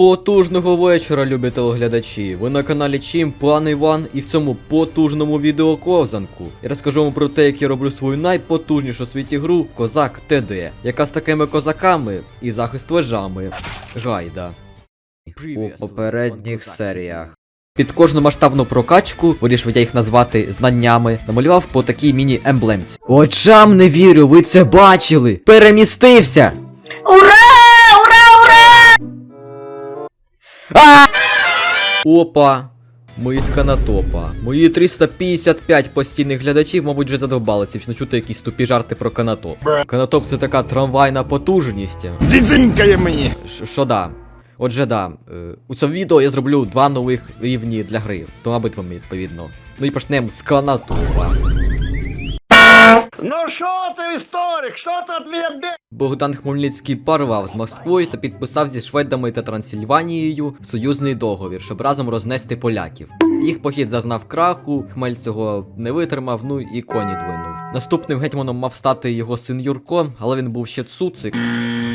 Потужного вечора, любі телеглядачі. Ви на каналі Чим, пан Іван, і в цьому потужному відео ковзанку. Я розкажу вам про те, як я роблю свою найпотужнішу у світі гру Козак ТД, яка з такими козаками і захист вежами. Гайда. У попередніх серіях. Під кожну масштабну прокачку, вирішив я їх назвати знаннями, намалював по такій міні-емблемці. Очам не вірю, ви це бачили! Перемістився! А! Опа! Ми з канатопа. Мої 355 постійних глядачів, мабуть, вже задовбалися чути якісь тупі жарти про канатоп. Канатоп це така трамвайна потужність. Дзінькає мені. Що да. Отже, да. е, У цьому відео я зроблю два нових рівні для гри. З двома битвами, відповідно. Ну і почнемо з канатопа. Ну що ти, історик? Що ти від. Богдан Хмельницький порвав з Москвою та підписав зі Шведами та Трансильванією союзний договір, щоб разом рознести поляків. Їх похід зазнав краху, Хмель цього не витримав, ну і коні двинув. Наступним гетьманом мав стати його син Юрко, але він був ще цуцик,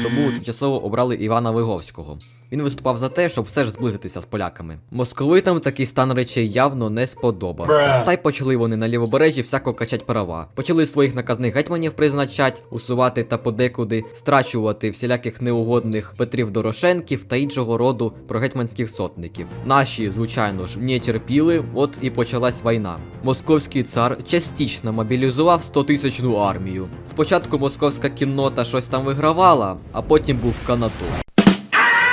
тому тимчасово обрали Івана Виговського. Він виступав за те, щоб все ж зблизитися з поляками. Московитам такий стан речей явно не сподобався. Та й почали вони на лівобережжі всяко качать права. Почали своїх наказних гетьманів призначать, усувати та подекуди страчувати всіляких неугодних Петрів Дорошенків та іншого роду прогетьманських сотників. Наші, звичайно ж, не терпіли, от і почалась війна. Московський цар частично мобілізував 100-тисячну армію. Спочатку московська кіннота щось там вигравала, а потім був канатоп.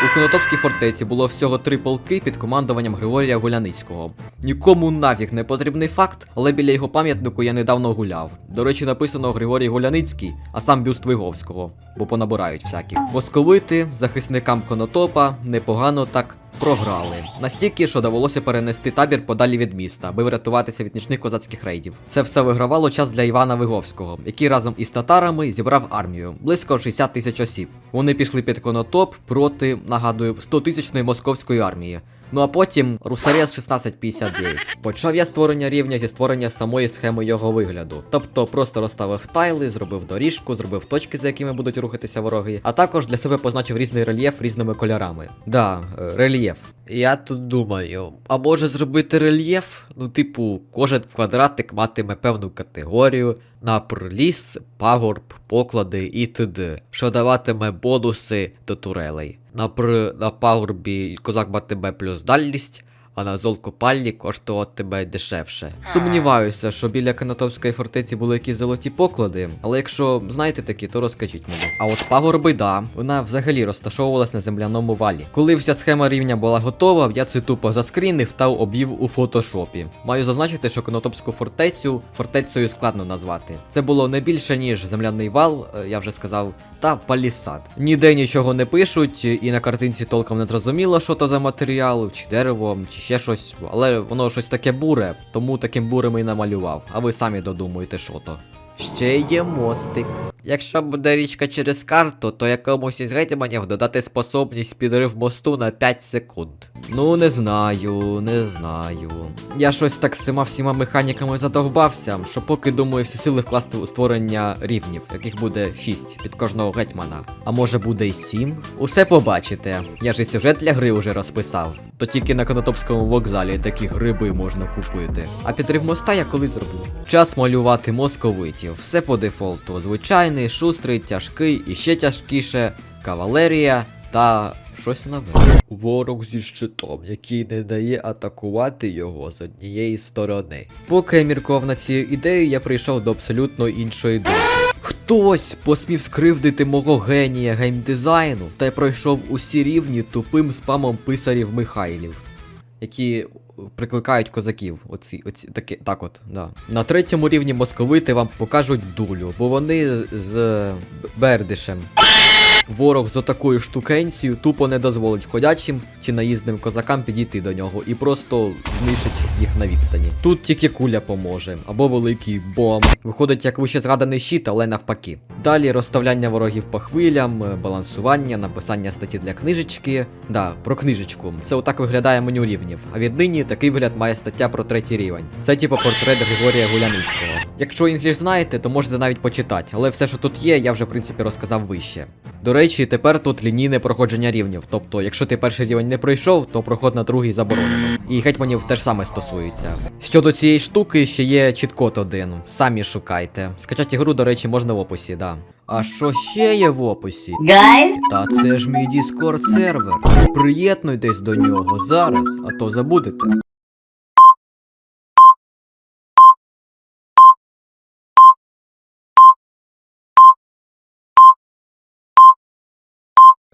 У Конотопській фортеці було всього три полки під командуванням Григорія Гуляницького. Нікому нафіг не потрібний факт, але біля його пам'ятнику я недавно гуляв. До речі, написано Григорій Гуляницький, а сам бюст Виговського, бо понабирають всяких. Московити захисникам Конотопа непогано так програли. Настільки, що довелося перенести табір подалі від міста, аби врятуватися від нічних козацьких рейдів. Це все вигравало час для Івана Виговського, який разом із татарами зібрав армію близько 60 тисяч осіб. Вони пішли під Конотоп проти, нагадую, 100 тисячної московської армії. Ну а потім Русарес 1659. Почав я створення рівня зі створення самої схеми його вигляду. Тобто просто розставив тайли, зробив доріжку, зробив точки, за якими будуть рухатися вороги, а також для себе позначив різний рельєф різними кольорами. Да, е, рельєф. Я тут думаю, а може зробити рельєф? Ну, типу, кожен квадратик матиме певну категорію, напр ліс, пагорб, поклади і т.д., що даватиме бонуси до турелей. Напр на пагорбі козак матиме плюс дальність, а на золкопальні коштуватиме дешевше. Сумніваюся, що біля Канатопської фортеці були якісь золоті поклади, але якщо знаєте такі, то розкажіть мені. А от пагорби, да, вона взагалі розташовувалась на земляному валі. Коли вся схема рівня була готова, я це тупо заскрінив та обів у фотошопі. Маю зазначити, що Конотопську фортецю фортецею складно назвати. Це було не більше, ніж земляний вал, е, я вже сказав, та палісад. Ніде нічого не пишуть, і на картинці толком не зрозуміло, що то за матеріал, чи дерево, чи ще щось, але воно щось таке буре, тому таким бурем і намалював. А ви самі додумуєте, що то. Ще є мостик. Якщо буде річка через карту, то якомусь із гетьманів додати способність підрив мосту на 5 секунд. Ну, не знаю, не знаю. Я щось так з цими всіма механіками задовбався, що поки думаю всі сили вкласти у створення рівнів, яких буде 6 під кожного гетьмана. А може буде й 7? Усе побачите. Я ж і сюжет для гри вже розписав. То тільки на Конотопському вокзалі такі гриби можна купити. А підрив моста я коли зроблю. Час малювати московитів. Все по дефолту. Звичайний, шустрий, тяжкий і ще тяжкіше, кавалерія та щось нове. Ворог зі щитом, який не дає атакувати його з однієї сторони. Поки я міркував над цією ідеєю, я прийшов до абсолютно іншої думки. Хтось посмів скривдити мого генія геймдизайну та й пройшов усі рівні тупим спамом писарів Михайлів, які прикликають козаків. Оці, оці, такі, так от, да. На третьому рівні московити вам покажуть дулю, бо вони з Бердишем. Ворог з отакою штукенцією тупо не дозволить ходячим чи наїзним козакам підійти до нього і просто знищить їх на відстані. Тут тільки куля поможе, або великий бомб. Виходить, як вище згаданий щит, але навпаки. Далі розставляння ворогів по хвилям, е, балансування, написання статті для книжечки. Да, про книжечку. Це отак виглядає меню рівнів. А віднині такий вигляд має стаття про третій рівень. Це типу портрет Григорія Гуляницького. Якщо інгліш знаєте, то можете навіть почитати, але все, що тут є, я вже в принципі розказав вище. До речі, тепер тут лінійне проходження рівнів. Тобто, якщо ти перший рівень не пройшов, то проход на другий заборонено. І гетьманів теж саме стосується. Щодо цієї штуки, ще є чіткод один. Самі шукайте. Скачати гру, до речі, можна в описі, да. А що ще є в описі? Guys, Та це ж мій Discord сервер. Приєднуйтесь до нього зараз, а то забудете.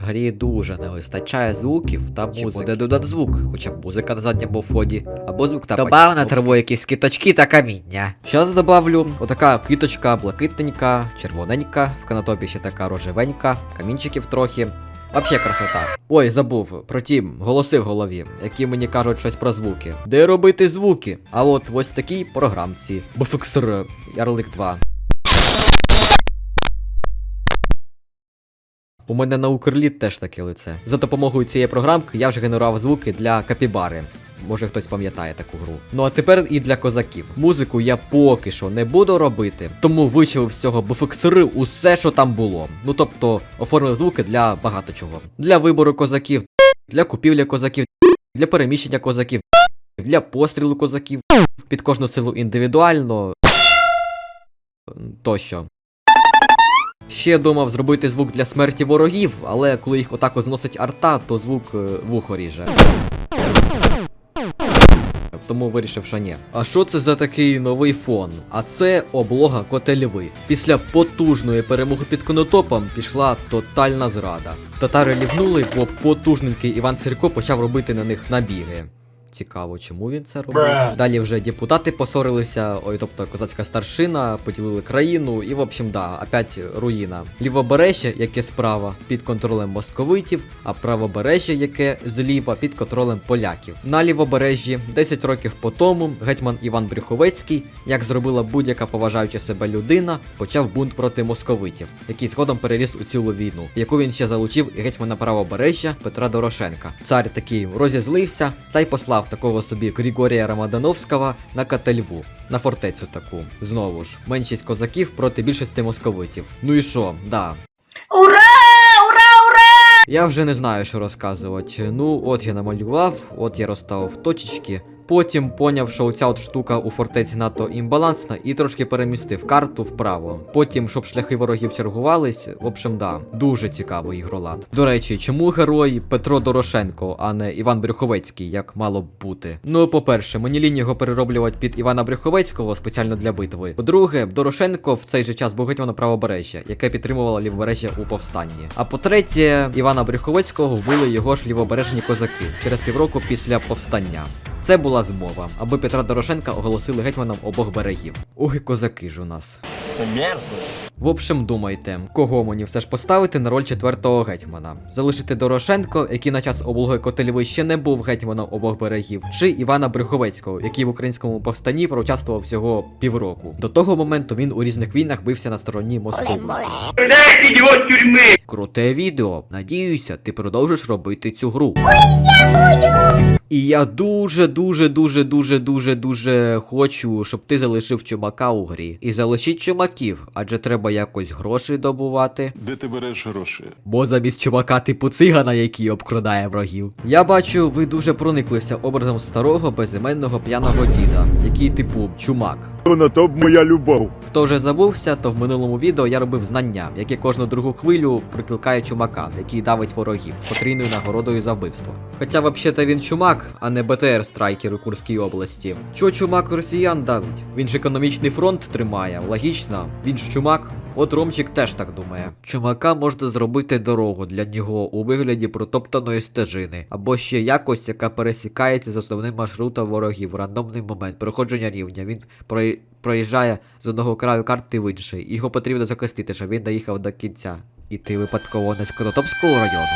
Грі дуже не вистачає звуків та музики. Буде додати звук, хоча б музика на задньому фоні, або звук та Добав на траву якісь квіточки та каміння. Щас добавлю отака квіточка блакитненька, червоненька, в канатопі ще така рожевенька, камінчиків трохи. Вообще красота. Ой, забув про ті голоси в голові, які мені кажуть щось про звуки. Де робити звуки? А от ось такій програмці. BFXR Ярлик 2. У мене на Укрліт теж таке лице. За допомогою цієї програмки я вже генерував звуки для капібари. Може хтось пам'ятає таку гру. Ну а тепер і для козаків. Музику я поки що не буду робити, тому вичавив з цього BFXR усе, що там було. Ну тобто оформив звуки для багато чого. Для вибору козаків, для купівлі козаків, для переміщення козаків, для пострілу козаків, під кожну силу індивідуально. Тощо. Ще думав зробити звук для смерті ворогів, але коли їх отак зносить арта, то звук е, вухо ріже. Тому вирішив, що ні. А що це за такий новий фон? А це облога Котельви. Після потужної перемоги під конотопом пішла тотальна зрада. Татари лівнули, бо потужненький Іван Сірко почав робити на них набіги. Цікаво, чому він це робив. Далі вже депутати посорилися, ой, тобто козацька старшина, поділили країну, і в общем, да, опять руїна. Лівобережжя, яке справа, під контролем московитів, а правобережжя, яке зліва, під контролем поляків. На лівобережжі, 10 років по тому, гетьман Іван Брюховецький, як зробила будь-яка поважаюча себе людина, почав бунт проти московитів, який згодом переріс у цілу війну, яку він ще залучив і гетьмана правобережжя Петра Дорошенка. Цар такий розізлився та й послав такого собі Григорія Рамадановського на Катальву, на фортецю таку. Знову ж, меншість козаків проти більшості московитів. Ну і що, да. ура! Ура! Ура! Я вже не знаю, що розказувати. Ну, от я намалював, от я розставив точечки. Потім поняв, що оця от штука у фортеці НАТО імбалансна, і трошки перемістив карту вправо. Потім, щоб шляхи ворогів чергувались, в общем, да, дуже цікавий ігролад. До речі, чому герой Петро Дорошенко, а не Іван Брюховецький, як мало б бути? Ну, по-перше, мені лінь його перероблювати під Івана Брюховецького спеціально для битви. По-друге, Дорошенко в цей же час був гетьманом правобережжя, яке підтримувало лівобережжя у повстанні. А по-третє, Івана Брюховецького вбили його ж лівобережні козаки через півроку після повстання. Це була змова, аби Петра Дорошенка оголосили гетьманом обох берегів. Уги козаки ж у нас. Це мерзость. В общем, думайте, кого мені все ж поставити на роль четвертого гетьмана? Залишити Дорошенко, який на час облоги Котельви ще не був гетьманом обох берегів, чи Івана Брюховецького, який в українському повстанні проучаствував всього півроку. До того моменту він у різних війнах бився на стороні Москви. Круте відео. Надіюся, ти продовжиш робити цю гру. І я дуже, дуже, дуже, дуже, дуже, дуже хочу, щоб ти залишив чумака у грі. І залишіть чумаків, адже треба якось гроші добувати. Де ти береш гроші? Бо замість чувака типу цигана, який обкрадає врагів. Я бачу, ви дуже прониклися образом старого безіменного п'яного діда, який типу чумак. На то б моя любов. Хто вже забувся, то в минулому відео я робив знання, яке кожну другу хвилю прикликає чумака, який давить ворогів з потрійною нагородою за вбивство. Хоча взагалі він чумак, а не БТР страйкер у Курській області. Чого чумак росіян давить? Він ж економічний фронт тримає, логічно. Він ж чумак. От Ромчик теж так думає. Чумака можна зробити дорогу для нього у вигляді протоптаної стежини, або ще якось, яка пересікається з основним маршрутом ворогів рандомний момент проходження рівня. Він проїжджає з одного краю карти в інший. Його потрібно захистити, щоб він доїхав до кінця. І ти випадково не з Конотопського району.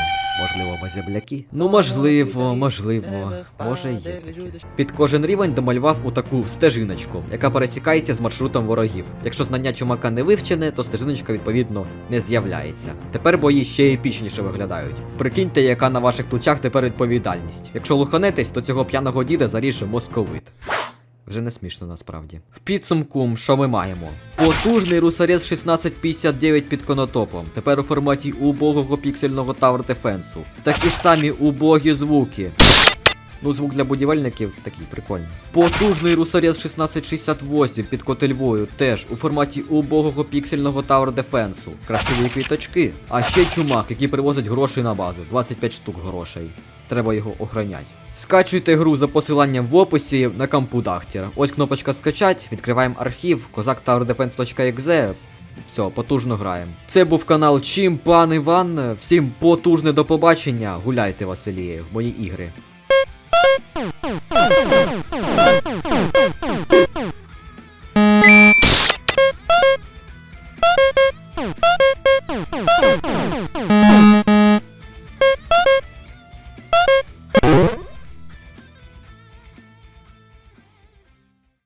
Можливо, ми земляки? Ну, можливо, можливо. Може є таке. Під кожен рівень домалював у таку стежиночку, яка пересікається з маршрутом ворогів. Якщо знання чумака не вивчене, то стежиночка відповідно не з'являється. Тепер бої ще епічніше виглядають. Прикиньте, яка на ваших плечах тепер відповідальність. Якщо луханетесь, то цього п'яного діда заріже московит. Вже не смішно насправді. В підсумку, що ми маємо? Потужний русарез 1659 під конотопом. Тепер у форматі убогого піксельного Tower Defense. Такі ж самі убогі звуки. Ну, звук для будівельників такий прикольний. Потужний русарез 1668 під котельвою теж у форматі убогого піксельного Tower Defense. Красиві квіточки. А ще чумак, який привозить гроші на базу. 25 штук грошей. Треба його охороняти. Скачуйте гру за посиланням в описі на кампу Дахтір. Ось кнопочка скачать, відкриваємо архів, козактowerdefense.exe. Все, потужно граємо. Це був канал Чим, пан Іван. Всім потужне до побачення. Гуляйте, Василіє, в мої ігри.